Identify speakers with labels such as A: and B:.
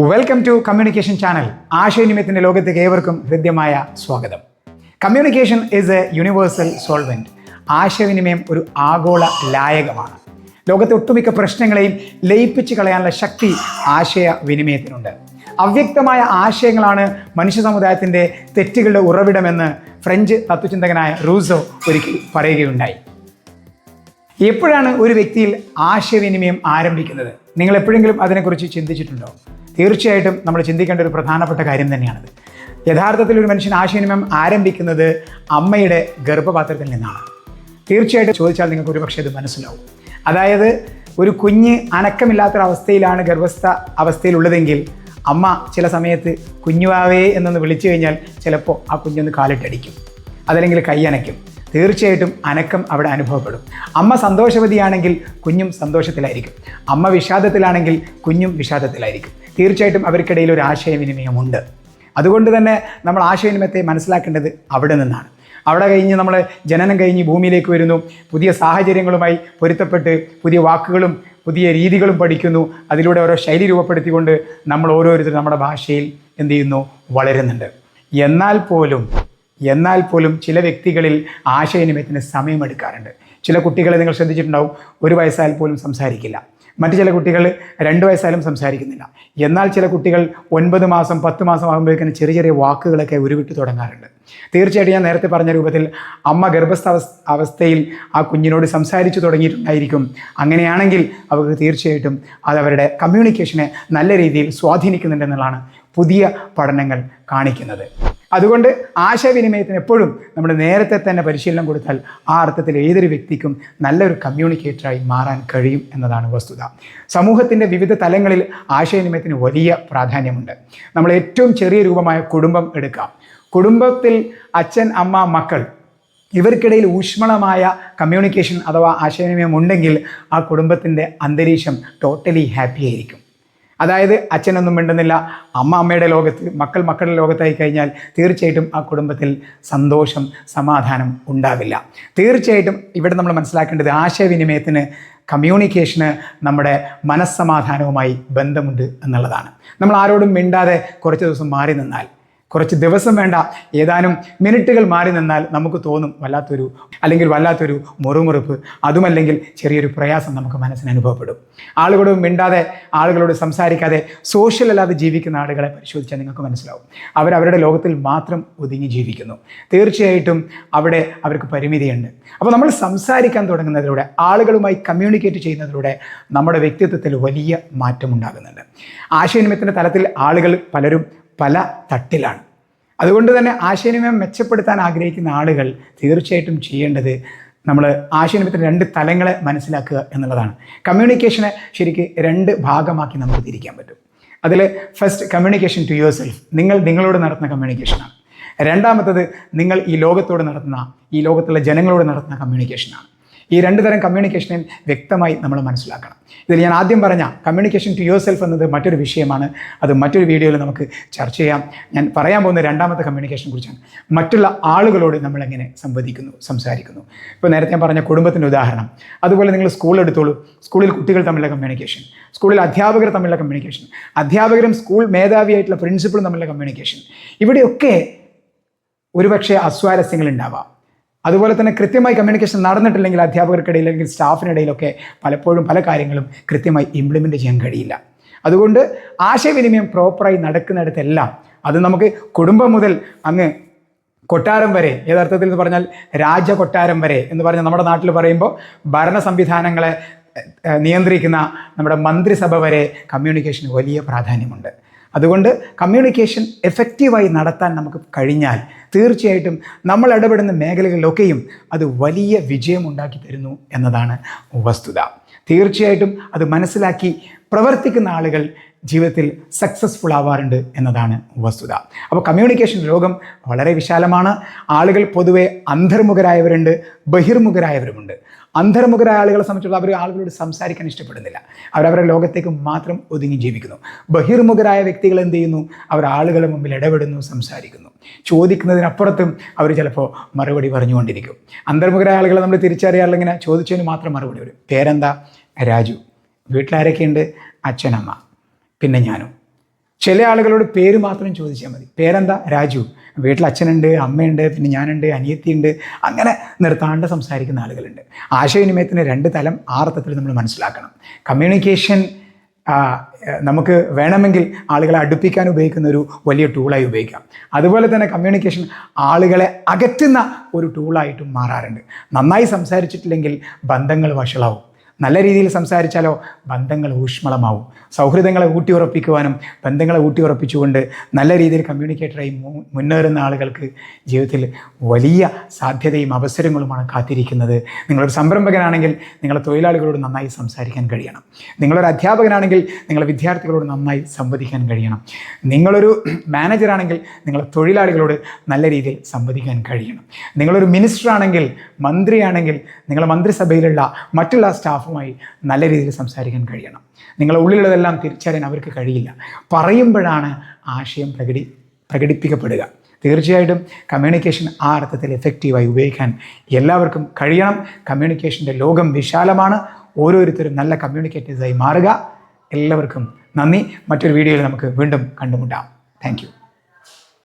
A: Welcome to communication channel ആശയവിനിമയത്തിന്റെ ലോകത്തേക്ക് ഏവർക്കും ഹൃദ്യമായ സ്വാഗതം. Communication is a universal solvent ആശയവിനിമയം ഒരു ആഗോള ലായകമാണ്. ലോകത്തെ ഒട്ടുമിക്ക പ്രശ്നങ്ങളെയും ലയിപ്പിച്ച് കളയാനുള്ള ശക്തി ആശയവിനിമയത്തിനുണ്ട്. അവ്യക്തമായ ആശയങ്ങളാണ് മനുഷ്യ സമുദായത്തിന്റെ തെറ്റുകളുടെ ഉറവിടമെന്ന് ഫ്രഞ്ച് തത്വചിന്തകനായ റൂസോ ഒരിക്കൽ പറയുകയുണ്ടായി. എപ്പോഴാണ് ഒരു വ്യക്തിയിൽ ആശയവിനിമയം ആരംഭിക്കുന്നത്? നിങ്ങൾ എപ്പോഴെങ്കിലും അതിനെക്കുറിച്ച് ചിന്തിച്ചിട്ടുണ്ടോ? തീർച്ചയായിട്ടും നമ്മൾ ചിന്തിക്കേണ്ട ഒരു പ്രധാനപ്പെട്ട കാര്യം തന്നെയാണത്. യഥാർത്ഥത്തിൽ ഒരു മനുഷ്യൻ ആശയവിനിമയം ആരംഭിക്കുന്നത് അമ്മയുടെ ഗർഭപാത്രത്തിൽ നിന്നാണ്. തീർച്ചയായിട്ടും ചോദിച്ചാൽ നിങ്ങൾക്ക് ഒരുപക്ഷെ ഇത് മനസ്സിലാവും. അതായത് ഒരു കുഞ്ഞ് അനക്കമില്ലാത്തൊരവസ്ഥയിലാണ് ഗർഭസ്ഥ അവസ്ഥയിലുള്ളതെങ്കിൽ അമ്മ ചില സമയത്ത് കുഞ്ഞുവാവേ എന്നൊന്ന് വിളിച്ചു കഴിഞ്ഞാൽ ചിലപ്പോൾ ആ കുഞ്ഞൊന്ന് കാലിട്ടടിക്കും. അതല്ലെങ്കിൽ കൈയനയ്ക്കും തീർച്ചയായിട്ടും അനക്കം അവിടെ അനുഭവപ്പെടും. അമ്മ സന്തോഷവതിയാണെങ്കിൽ കുഞ്ഞും സന്തോഷത്തിലായിരിക്കും. അമ്മ വിഷാദത്തിലാണെങ്കിൽ കുഞ്ഞും വിഷാദത്തിലായിരിക്കും. തീർച്ചയായിട്ടും അവർക്കിടയിൽ ഒരു ആശയവിനിമയമുണ്ട്. അതുകൊണ്ട് തന്നെ നമ്മൾ ആശയവിനിമയത്തെ മനസ്സിലാക്കേണ്ടത് അവിടെ നിന്നാണ്. അവിടെ കഴിഞ്ഞ് നമ്മൾ ജനനം കഴിഞ്ഞ് ഭൂമിയിലേക്ക് വരുന്നു. പുതിയ സാഹചര്യങ്ങളുമായി പൊരുത്തപ്പെട്ട് പുതിയ വാക്കുകളും പുതിയ രീതികളും പഠിക്കുന്നു. അതിലൂടെ ഓരോ ശൈലി രൂപപ്പെടുത്തിക്കൊണ്ട് നമ്മൾ ഓരോരുത്തരും നമ്മുടെ ഭാഷയിൽ എന്ത് ചെയ്യുന്നു? വളരുന്നുണ്ട്. എന്നാൽ പോലും എന്നാൽ പോലും ചില വ്യക്തികളിൽ ആശയവിനിമയത്തിന് സമയമെടുക്കാറുണ്ട്. ചില കുട്ടികളെ നിങ്ങൾ ശ്രദ്ധിച്ചിട്ടുണ്ടാവും. ഒരു വയസ്സായാൽ പോലും സംസാരിക്കില്ല. മറ്റു ചില കുട്ടികൾ രണ്ട് വയസ്സായാലും സംസാരിക്കുന്നില്ല. എന്നാൽ ചില കുട്ടികൾ ഒൻപത് മാസം പത്ത് മാസം ആകുമ്പോഴേക്കും ചെറിയ ചെറിയ വാക്കുകളൊക്കെ ഉരുവിട്ട് തുടങ്ങാറുണ്ട്. തീർച്ചയായിട്ടും ഞാൻ നേരത്തെ പറഞ്ഞ രൂപത്തിൽ അമ്മ ഗർഭസ്ഥ അവസ്ഥയിൽ ആ കുഞ്ഞിനോട് സംസാരിച്ചു തുടങ്ങിയിട്ടുണ്ടായിരിക്കും. അങ്ങനെയാണെങ്കിൽ അവർക്ക് തീർച്ചയായിട്ടും അത് അവരുടെ കമ്മ്യൂണിക്കേഷനെ നല്ല രീതിയിൽ സ്വാധീനിക്കുന്നുണ്ടെന്നുള്ളതാണ് പുതിയ പഠനങ്ങൾ കാണിക്കുന്നത്. അതുകൊണ്ട് ആശയവിനിമയത്തിന് എപ്പോഴും നമ്മൾ നേരത്തെ തന്നെ പരിശീലനം കൊടുത്താൽ ആ അർത്ഥത്തിൽ ഏതൊരു വ്യക്തിക്കും നല്ലൊരു കമ്മ്യൂണിക്കേറ്ററായി മാറാൻ കഴിയും എന്നതാണ് വസ്തുത. സമൂഹത്തിന്റെ വിവിധ തലങ്ങളിൽ ആശയവിനിമയത്തിന് വലിയ പ്രാധാന്യമുണ്ട്. നമ്മൾ ഏറ്റവും ചെറിയ രൂപമായ കുടുംബം എടുക്കാം. കുടുംബത്തിൽ അച്ഛൻ അമ്മ മക്കൾ ഇവർക്കിടയിൽ ഊഷ്മളമായ കമ്മ്യൂണിക്കേഷൻ അഥവാ ആശയവിനിമയം ഉണ്ടെങ്കിൽ ആ കുടുംബത്തിന്റെ അന്തരീക്ഷം ടോട്ടലി ഹാപ്പി ആയിരിക്കും. അതായത് അച്ഛനൊന്നും മിണ്ടുന്നില്ല. അമ്മ അമ്മയുടെ ലോകത്ത് മക്കൾ മക്കളുടെ ലോകത്തായി കഴിഞ്ഞാൽ തീർച്ചയായിട്ടും ആ കുടുംബത്തിൽ സന്തോഷം സമാധാനം ഉണ്ടാവില്ല. തീർച്ചയായിട്ടും ഇവിടെ നമ്മൾ മനസ്സിലാക്കേണ്ടത് ആശയവിനിമയത്തിന് കമ്മ്യൂണിക്കേഷന് നമ്മുടെ മനസ്സമാധാനവുമായി ബന്ധമുണ്ട് എന്നുള്ളതാണ്. നമ്മൾ ആരോടും മിണ്ടാതെ കുറച്ച് ദിവസം മാറി നിന്നാൽ കുറച്ച് ദിവസം വേണ്ട. ഏതാനും മിനിറ്റുകൾ മാറി നിന്നാൽ നമുക്ക് തോന്നും വല്ലാത്തൊരു അല്ലെങ്കിൽ വല്ലാത്തൊരു മുറുമുറുപ്പ്. അതുമല്ലെങ്കിൽ ചെറിയൊരു പ്രയാസം നമുക്ക് മനസ്സിന് അനുഭവപ്പെടും. ആളുകളോട് മിണ്ടാതെ ആളുകളോട് സംസാരിക്കാതെ സോഷ്യൽ അല്ലാതെ ജീവിക്കുന്ന ആളുകളെ പരിശോധിച്ചാൽ നിങ്ങൾക്ക് മനസ്സിലാവും. അവർ അവരുടെ ലോകത്തിൽ മാത്രം ഒതുങ്ങി ജീവിക്കുന്നു. തീർച്ചയായിട്ടും അവിടെ അവർക്ക് പരിമിതിയുണ്ട്. അപ്പോൾ നമ്മൾ സംസാരിക്കാൻ തുടങ്ങുന്നതിലൂടെ ആളുകളുമായി കമ്മ്യൂണിക്കേറ്റ് ചെയ്യുന്നതിലൂടെ നമ്മുടെ വ്യക്തിത്വത്തിൽ വലിയ മാറ്റം ഉണ്ടാകുന്നുണ്ട് ആശയവിനിമയത്തിന്റെ തലത്തിൽ ആളുകൾ പലരും പല തട്ടിലാണ്. അതുകൊണ്ട് തന്നെ ആശയവിനിമയം മെച്ചപ്പെടുത്താൻ ആഗ്രഹിക്കുന്ന ആളുകൾ തീർച്ചയായിട്ടും ചെയ്യേണ്ടത് നമ്മൾ ആശയവിനിമയത്തിന്റെ രണ്ട് തലങ്ങളെ മനസ്സിലാക്കുക എന്നുള്ളതാണ്. കമ്മ്യൂണിക്കേഷനെ ശരിക്ക് രണ്ട് ഭാഗമാക്കി നമുക്ക് തിരിക്കാൻ പറ്റും. അതിൽ first communication to yourself നിങ്ങൾ നിങ്ങളോട് നടത്തുന്ന കമ്മ്യൂണിക്കേഷനാണ് രണ്ടാമത്തത് നിങ്ങൾ ഈ ലോകത്തോട് നടത്തുന്ന ഈ ലോകത്തുള്ള ജനങ്ങളോട് നടത്തുന്ന കമ്മ്യൂണിക്കേഷനാണ് ഈ രണ്ട് തരം കമ്മ്യൂണിക്കേഷനെ വ്യക്തമായി നമ്മൾ മനസ്സിലാക്കണം. ഇതിൽ ഞാൻ ആദ്യം പറഞ്ഞ കമ്മ്യൂണിക്കേഷൻ ടു യുവർ സെൽഫ് എന്നത് മറ്റൊരു വിഷയമാണ്. അത് മറ്റൊരു വീഡിയോയിൽ നമുക്ക് ചർച്ച ചെയ്യാം. ഞാൻ പറയാൻ പോകുന്ന രണ്ടാമത്തെ കമ്മ്യൂണിക്കേഷനെ കുറിച്ചാണ്. മറ്റുള്ള ആളുകളോട് നമ്മൾ എങ്ങനെ സംവദിക്കുന്നു സംസാരിക്കുന്നു? ഇപ്പോൾ നേരത്തെ ഞാൻ പറഞ്ഞ കുടുംബത്തിന്റെ ഉദാഹരണം. അതുപോലെ നിങ്ങൾ സ്കൂൾ സ്കൂളിൽ കുട്ടികൾ തമ്മിലുള്ള കമ്മ്യൂണിക്കേഷൻ സ്കൂളിൽ അധ്യാപകർ തമ്മിലുള്ള കമ്മ്യൂണിക്കേഷൻ അധ്യാപകരും സ്കൂൾ മേധാവിയായിട്ടുള്ള പ്രിൻസിപ്പളും തമ്മിലുള്ള കമ്മ്യൂണിക്കേഷൻ ഇവിടെയൊക്കെ ഒരുപക്ഷെ അസ്വാരസ്യങ്ങൾ ഉണ്ടാവാം. അതുപോലെ തന്നെ കൃത്യമായി കമ്മ്യൂണിക്കേഷൻ നടന്നിട്ടില്ലെങ്കിൽ അധ്യാപകർക്കിടയിൽ അല്ലെങ്കിൽ സ്റ്റാഫിനിടയിലൊക്കെ പലപ്പോഴും പല കാര്യങ്ങളും കൃത്യമായി ഇംപ്ലിമെന്റ് ചെയ്യാൻ കഴിയില്ല. അതുകൊണ്ട് ആശയവിനിമയം പ്രോപ്പറായി നടക്കുന്നിടത്തെല്ലാം അത് നമുക്ക് കുടുംബം മുതൽ അങ്ങ് കൊട്ടാരം വരെ യഥാർത്ഥത്തിൽ എന്ന് പറഞ്ഞാൽ രാജകൊട്ടാരം വരെ എന്ന് പറഞ്ഞാൽ നമ്മുടെ നാട്ടിൽ പറയുമ്പോൾ ഭരണ സംവിധാനങ്ങളെ നിയന്ത്രിക്കുന്ന നമ്മുടെ മന്ത്രിസഭ വരെ കമ്മ്യൂണിക്കേഷന് വലിയ പ്രാധാന്യമുണ്ട്. അതുകൊണ്ട് കമ്മ്യൂണിക്കേഷൻ എഫക്റ്റീവായി നടത്താൻ നമുക്ക് കഴിഞ്ഞാൽ തീർച്ചയായിട്ടും നമ്മൾ ഇടപെടുന്ന മേഖലകളിലൊക്കെയും അത് വലിയ വിജയമുണ്ടാക്കി തരുന്നു എന്നതാണ് വസ്തുത. തീർച്ചയായിട്ടും അത് മനസ്സിലാക്കി പ്രവർത്തിക്കുന്ന ആളുകൾ ജീവിതത്തിൽ സക്സസ്ഫുൾ ആവാറുണ്ട് എന്നതാണ് വസ്തുത. അപ്പോൾ കമ്മ്യൂണിക്കേഷൻ ലോകം വളരെ വിശാലമാണ്. ആളുകൾ പൊതുവെ അന്തർമുഖരായവരുണ്ട് ബഹിർമുഖരായവരുമുണ്ട്. അന്തർമുഖരായ ആളുകളെ സംബന്ധിച്ചുള്ള അവർ ആളുകളോട് സംസാരിക്കാൻ ഇഷ്ടപ്പെടുന്നില്ല. അവരവരുടെ ലോകത്തേക്ക് മാത്രം ഒതുങ്ങി ജീവിക്കുന്നു. ബഹിർമുഖരായ വ്യക്തികൾ എന്ത് ചെയ്യുന്നു? അവർ ആളുകളെ മുമ്പിൽ ഇടപെടുന്നു സംസാരിക്കുന്നു. ചോദിക്കുന്നതിനപ്പുറത്തും അവർ ചിലപ്പോൾ മറുപടി പറഞ്ഞുകൊണ്ടിരിക്കും. അന്തർമുഖരായ ആളുകളെ നമ്മൾ തിരിച്ചറിയാറില്ല ഇങ്ങനെ. ചോദിച്ചതിന് മാത്രം മറുപടി വരും. പേരെന്താ? രാജു. വീട്ടിലാരൊക്കെയുണ്ട്? അച്ഛനമ്മ. പിന്നെ ഞാനും. ചില ആളുകളോട് പേര് മാത്രം ചോദിച്ചാൽ മതി. പേരെന്താ? രാജു. വീട്ടിൽ അച്ഛനുണ്ട് അമ്മയുണ്ട് പിന്നെ ഞാനുണ്ട് അനിയത്തിയുണ്ട് അങ്ങനെ നിർത്താണ്ട് സംസാരിക്കുന്ന ആളുകളുണ്ട്. ആശയവിനിമയത്തിന് രണ്ട് തലം ആർത്ഥത്തിൽ നമ്മൾ മനസ്സിലാക്കണം. കമ്മ്യൂണിക്കേഷൻ നമുക്ക് വേണമെങ്കിൽ ആളുകളെ അടുപ്പിക്കാൻ ഉപയോഗിക്കുന്ന ഒരു വലിയ ടൂളായി ഉപയോഗിക്കാം. അതുപോലെ തന്നെ കമ്മ്യൂണിക്കേഷൻ ആളുകളെ അകറ്റുന്ന ഒരു ടൂളായിട്ടും മാറാറുണ്ട്. നന്നായി സംസാരിച്ചിട്ടില്ലെങ്കിൽ ബന്ധങ്ങൾ വഷളാവും. നല്ല രീതിയിൽ സംസാരിച്ചാലോ ബന്ധങ്ങൾ ഊഷ്മളമാവും. സൗഹൃദങ്ങളെ ഊട്ടിയുറപ്പിക്കുവാനും ബന്ധങ്ങളെ ഊട്ടിയുറപ്പിച്ചുകൊണ്ട് നല്ല രീതിയിൽ കമ്മ്യൂണിക്കേറ്ററായി മുന്നേറുന്ന ആളുകൾക്ക് ജീവിതത്തിൽ വലിയ സാധ്യതയും അവസരങ്ങളുമാണ് കാത്തിരിക്കുന്നത്. നിങ്ങളൊരു സംരംഭകനാണെങ്കിൽ നിങ്ങളെ തൊഴിലാളികളോട് നന്നായി സംസാരിക്കാൻ കഴിയണം. നിങ്ങളൊരു അധ്യാപകനാണെങ്കിൽ നിങ്ങളെ വിദ്യാർത്ഥികളോട് നന്നായി സംവദിക്കാൻ കഴിയണം. നിങ്ങളൊരു മാനേജറാണെങ്കിൽ നിങ്ങളെ തൊഴിലാളികളോട് നല്ല രീതിയിൽ സംവദിക്കാൻ കഴിയണം. നിങ്ങളൊരു മിനിസ്റ്ററാണെങ്കിൽ മന്ത്രിയാണെങ്കിൽ നിങ്ങളെ മന്ത്രിസഭയിലുള്ള മറ്റുള്ള സ്റ്റാഫുമായി നല്ല രീതിയിൽ സംസാരിക്കാൻ കഴിയണം. നിങ്ങളെ ഉള്ളിലുള്ളതെല്ലാം തിരിച്ചറിയാൻ അവർക്ക് കഴിയില്ല. പറയുമ്പോഴാണ് ആശയം പ്രകടി പ്രകടിപ്പിക്കപ്പെടുക. തീർച്ചയായിട്ടും കമ്മ്യൂണിക്കേഷൻ ആ അർത്ഥത്തിൽ എഫക്റ്റീവായി ഉപയോഗിക്കാൻ എല്ലാവർക്കും കഴിയണം. കമ്മ്യൂണിക്കേഷന്റെ ലോകം വിശാലമാണ്. ഓരോരുത്തരും നല്ല കമ്മ്യൂണിക്കേറ്റേഴ്സായി മാറുക. എല്ലാവർക്കും നന്ദി. മറ്റൊരു വീഡിയോയിൽ നമുക്ക് വീണ്ടും കണ്ടുമുട്ടാം. താങ്ക്